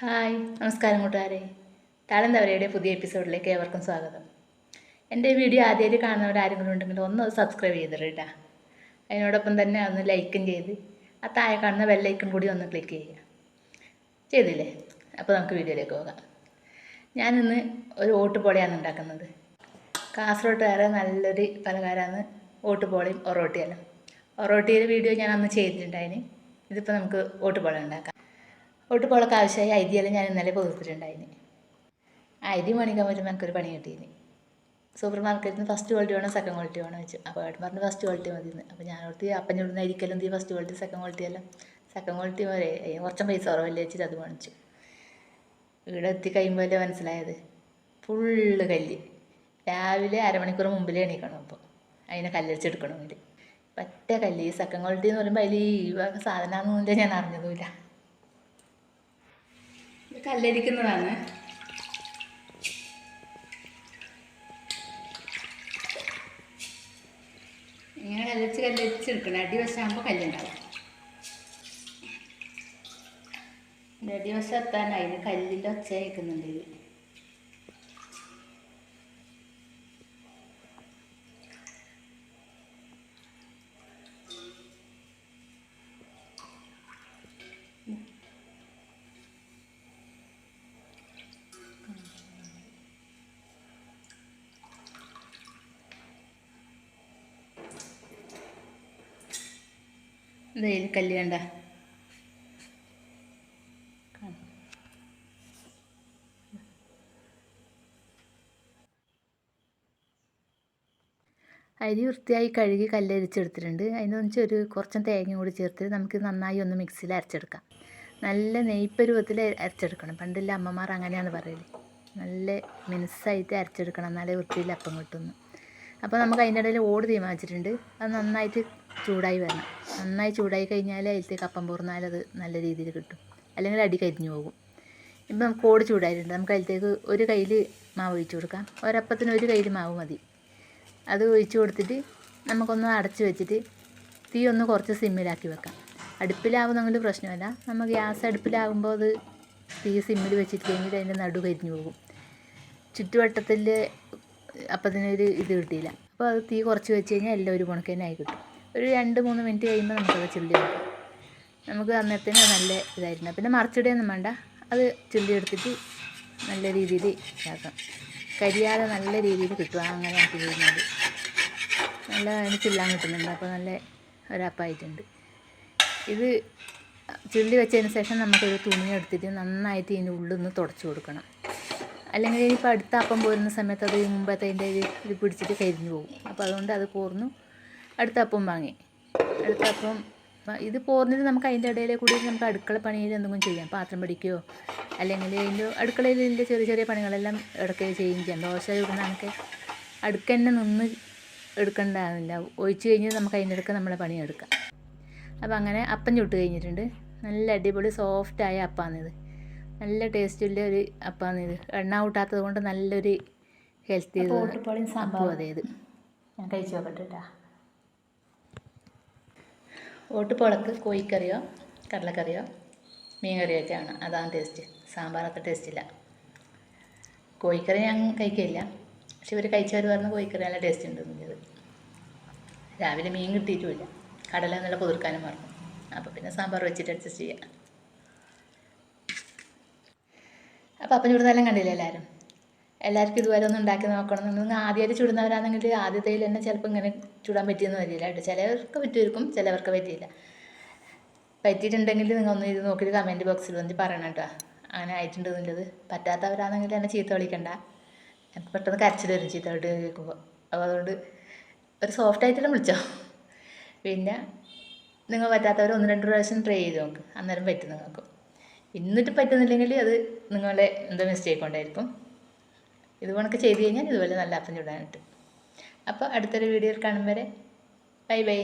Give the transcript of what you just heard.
Hi നമസ്കാരം കൂട്ടുകാരെ. താളന്തവരയുടെ പുതിയ എപ്പിസോഡിലേക്ക് ഏവർക്കും സ്വാഗതം. എന്റെ വീഡിയോ ആദ്യമായിട്ട് കാണുന്നവർ ആരെങ്കിലും ഉണ്ടെങ്കിൽ ഒന്ന് സബ്സ്ക്രൈബ് ചെയ്തിട്ടാ അതിനോടൊപ്പം തന്നെ ഒന്ന് ലൈക്കും ചെയ്ത് ആ താഴെ കാണുന്ന ബെല്ലൈക്കും കൂടി ഒന്ന് ക്ലിക്ക് ചെയ്യുക. ചെയ്തില്ലേ? അപ്പോൾ നമുക്ക് വീഡിയോയിലേക്ക് പോകാം. ഞാനിന്ന് ഒരു ഓട്ടുപോളിയാണ് ഉണ്ടാക്കുന്നത്. കാസർഗോട്ടുകാരെ നല്ലൊരു പലഹാരമാണ് ഓട്ടുപോളിയും ഒറോട്ടിയെല്ലാം. ഒറോട്ടിയുടെ വീഡിയോ ഞാൻ അന്ന് ചെയ്തിട്ടുണ്ടായിന്. ഇതിപ്പോൾ നമുക്ക് ഓട്ടുപോളി ഉണ്ടാക്കാം. ഒട്ടുപോളൊക്കെ ആവശ്യമായി ഐതിയെല്ലാം ഞാൻ ഇന്നലെ പൊതിർത്തിട്ടുണ്ടായിന് ഐതി മേടിക്കാൻ പറ്റുമ്പോൾ എനിക്കൊരു പണി കിട്ടീന് സൂപ്പർ മാർക്കറ്റിൽ നിന്ന് ഫസ്റ്റ് ക്വാളിറ്റി വേണം സെക്കൻഡ് ക്വാളിറ്റി വേണം വെച്ചു അപ്പോൾ ഏട്ടൻ പറഞ്ഞു ഫസ്റ്റ് ക്വാളിറ്റി മതി അപ്പോൾ ഞാൻ ഓർത്തി അപ്പം ചുടുന്ന അരിക്കെല്ലാം തീ ഫസ്റ്റ് ക്വാളിറ്റി സെക്കൻഡ് ക്വാളിറ്റി എല്ലാം? സെക്കൻഡ് ക്വാളിറ്റി വരെ കുറച്ചും പൈസ കുറവല്ലേ വെച്ചിട്ട് അത് മേടിച്ചു. ഇവിടെ എത്തി കഴിയുമ്പോഴല്ലേ മനസ്സിലായത്. ഫുള്ള് കല്ല്. രാവിലെ അരമണിക്കൂർ മുമ്പിലേ എണീക്കണം അപ്പോൾ അതിനെ കല്ലരിച്ചെടുക്കണമെങ്കിൽ പറ്റ കല്ല്. ഈ സെക്കൻഡ് ക്വാളിറ്റി എന്ന് പറയുമ്പോൾ അതിൽ ഈ സാധനമാണെന്നില്ല ഞാൻ അറിഞ്ഞതുമില്ല. കല്ലരിക്കുന്നതാണ്. ഇങ്ങനെ കല്ലരിച്ച് കല്ലരിച്ചെടുക്കണം അടിവശമാകുമ്പോൾ കല്ലുണ്ടാവും. അടിവശം എത്താനായി. കല്ലിന്റെ ഒച്ച കേൾക്കുന്നുണ്ട് ഇത്. ഇത് കല്ല് കണ്ട. അരി വൃത്തിയായി കഴുകി കല്ലരിച്ചെടുത്തിട്ടുണ്ട് അതിന് വെച്ച് ഒരു കുറച്ചും തേങ്ങ കൂടി ചേർത്തിട്ട് നമുക്ക് നന്നായി ഒന്ന് മിക്സിയിൽ അരച്ചെടുക്കാം. നല്ല നെയ്പ്പരുവത്തിൽ അരച്ചെടുക്കണം. പണ്ടില്ല അമ്മമാർ അങ്ങനെയാണ് പറയൽ. നല്ല മിനുസായിട്ട് അരച്ചെടുക്കണം. എന്നാലേ വൃത്തിയിൽ അപ്പം കിട്ടുന്നു അപ്പോൾ നമുക്ക് അതിന്റെ ഇടയിൽ ഓട് തീരുമാനിച്ചിട്ടുണ്ട്. അത് നന്നായിട്ട് ചൂടായി വരണം. നന്നായി ചൂടായി കഴിഞ്ഞാൽ അതിലത്തെ കപ്പം പോർന്നാൽ അത് നല്ല രീതിയിൽ കിട്ടും. അല്ലെങ്കിൽ അടി കരിഞ്ഞു പോകും. ഇപ്പം നമുക്ക് ഓട് ചൂടായിട്ടുണ്ട്. നമുക്ക് അതിലത്തേക്ക് ഒരു കയ്യിൽ മാവ് ഒഴിച്ചു കൊടുക്കാം. ഒരപ്പത്തിന് ഒരു കയ്യിൽ മാവ് മതി. അത് ഒഴിച്ചു കൊടുത്തിട്ട് നമുക്കൊന്ന് അടച്ചു വെച്ചിട്ട് തീ ഒന്ന് കുറച്ച് സിമ്മിലാക്കി വെക്കാം. അടുപ്പിലാവുന്നെങ്കിൽ പ്രശ്നമല്ല. നമ്മൾ ഗ്യാസ് അടുപ്പിലാവുമ്പോൾ അത് തീ സിമ്മിൽ വെച്ചിട്ടില്ലെങ്കിൽ അതിന്റെ നടു കരിഞ്ഞു പോകും. ചുറ്റുവട്ടത്തിൽ അപ്പത്തിനൊരു ഇത് കിട്ടിയില്ല. അപ്പോൾ അത് തീ കുറച്ച് വെച്ച് കഴിഞ്ഞാൽ എല്ലാം ഒരു കണക്ക് ആയി കിട്ടും. ഒരു രണ്ട് മൂന്ന് മിനിറ്റ് കഴിയുമ്പോൾ നമുക്കത് ചില്ലി വെക്കാം. നമുക്ക് അന്നത്തേന് നല്ല ഇതായിരുന്നു പിന്നെ മറിച്ചിടുകയൊന്നും വേണ്ട. അത് ചില്ലി എടുത്തിട്ട് നല്ല രീതിയിൽ ഇതാക്കാം. കരിയാതെ നല്ല രീതിയിൽ കിട്ടും. അങ്ങനെ ആക്കി കഴിഞ്ഞാൽ നല്ല അതിന് ചില്ലാൻ കിട്ടുന്നുണ്ട്. അപ്പോൾ നല്ല ഒരപ്പായിട്ടുണ്ട്. ഇത് ചുള്ളി വെച്ചതിന് ശേഷം നമുക്കൊരു തുണി എടുത്തിട്ട് നന്നായിട്ട് ഇതിന്റെ ഉള്ളിൽ നിന്ന് തുടച്ചു കൊടുക്കണം. അല്ലെങ്കിൽ ഇനിയിപ്പോൾ അടുത്ത അപ്പം പോരുന്ന സമയത്ത് അത് മുമ്പത്തെ അതിന്റെ ഇത് പിടിച്ചിട്ട് കരിഞ്ഞു പോകും. അപ്പോൾ അതുകൊണ്ട് അത് പോർന്നു അടുത്ത അപ്പം വാങ്ങി. അടുത്ത അപ്പം ഇത് പോകുന്നത് നമുക്ക് അതിന്റെ ഇടയിൽ കൂടി നമുക്ക് അടുക്കള പണിയിൽ എന്തെങ്കിലും ചെയ്യാം. പാത്രം പിടിക്കുകയോ അല്ലെങ്കിൽ അതിന്റെ അടുക്കളയിൽ ഇതിന്റെ ചെറിയ ചെറിയ പണികളെല്ലാം ഇടയ്ക്ക് ചെയ്യുകയും ചെയ്യാം. ദോശ ചുടുന്നതൊക്കെ അടുക്ക തന്നെ നിന്ന് എടുക്കേണ്ടതാവില്ല ഒഴിച്ച് കഴിഞ്ഞ് നമുക്ക് അതിന്റെ ഇടയ്ക്ക് നമ്മളെ പണിയെടുക്കാം അപ്പോൾ അങ്ങനെ അപ്പം ചുട്ട് കഴിഞ്ഞിട്ടുണ്ട്. നല്ല അടിപൊളി സോഫ്റ്റായ അപ്പാണിത് നല്ല ടേസ്റ്റുള്ള ഒരു അപ്പാണിത് എണ്ണ കൂട്ടാത്തത് കൊണ്ട് നല്ലൊരു ഹെൽത്തി സംഭവം അതായത് ഇത്. ഞാൻ കഴിച്ചു നോക്കട്ടെ കേട്ടോ ഓട്ടുപോളക്ക് കോഴിക്കറിയോ കടലക്കറിയോ മീൻ കറിയോ ഒക്കെയാണ് അതാണ് ടേസ്റ്റ് സാമ്പാർ ടേസ്റ്റില്ല കോഴിക്കറി ഞാൻ കഴിക്കില്ല. പക്ഷെ ഇവർ കഴിച്ചവർ പറഞ്ഞ കോഴിക്കറി നല്ല ടേസ്റ്റ് ഉണ്ടെന്നുള്ളത് രാവിലെ മീൻ കിട്ടിയിട്ടുമില്ല. കടല നല്ല കുതിർക്കാനും പറഞ്ഞു അപ്പോൾ പിന്നെ സാമ്പാർ വെച്ചിട്ട് അഡ്ജസ്റ്റ് ചെയ്യാം. അപ്പോൾ അപ്പം ചുടുന്നെല്ലാം കണ്ടില്ല എല്ലാവരും? എല്ലാവർക്കും ഇതുപോലെ ഒന്ന് ഉണ്ടാക്കി നോക്കണം. നിങ്ങൾ ആദ്യമായിട്ട് ചുടുന്നവരാണെങ്കിൽ ആദ്യത്തേൽ തന്നെ ചിലപ്പോൾ ഇങ്ങനെ ചുടാൻ പറ്റിയെന്ന് വരില്ല കേട്ടോ. ചിലവർക്ക് പറ്റുമായിരിക്കും ചിലവർക്ക് പറ്റിയില്ല. പറ്റിയിട്ടുണ്ടെങ്കിൽ നിങ്ങൾ ഒന്ന് ഇത് നോക്കിയിട്ട് കമന്റ് ബോക്സിൽ വന്ന് പറയണം കേട്ടോ. അങ്ങനെ ആയിട്ടുണ്ട് എന്നുള്ളത്. പറ്റാത്തവരാണെങ്കിൽ എന്നെ ചീത്ത വിളിക്കണ്ട. എനിക്ക് പെട്ടെന്ന് കരച്ചിൽ വരും ചീത്ത വിട്ട് കേൾക്കുമ്പോൾ അപ്പോൾ അതുകൊണ്ട് ഒരു സോഫ്റ്റ് ആയിട്ടെല്ലാം വിളിച്ചോ. പിന്നെ നിങ്ങൾ പറ്റാത്തവർ ഒന്ന് രണ്ട് പ്രാവശ്യം ട്രൈ ചെയ്ത് നോക്ക്. അന്നേരം പറ്റും നിങ്ങൾക്ക്. എന്നിട്ട് പറ്റുന്നില്ലെങ്കിൽ അത് നിങ്ങളുടെ എന്തോ മിസ്റ്റേക്ക് കൊണ്ടായിരിക്കും. ഇത് കണക്ക് ചെയ്ത് കഴിഞ്ഞാൽ ഇതുപോലെ നല്ല അപ്പം ചൂടാനായിട്ട്. അപ്പോൾ അടുത്തൊരു വീഡിയോയിൽ കാണും വരെ. Bye bye.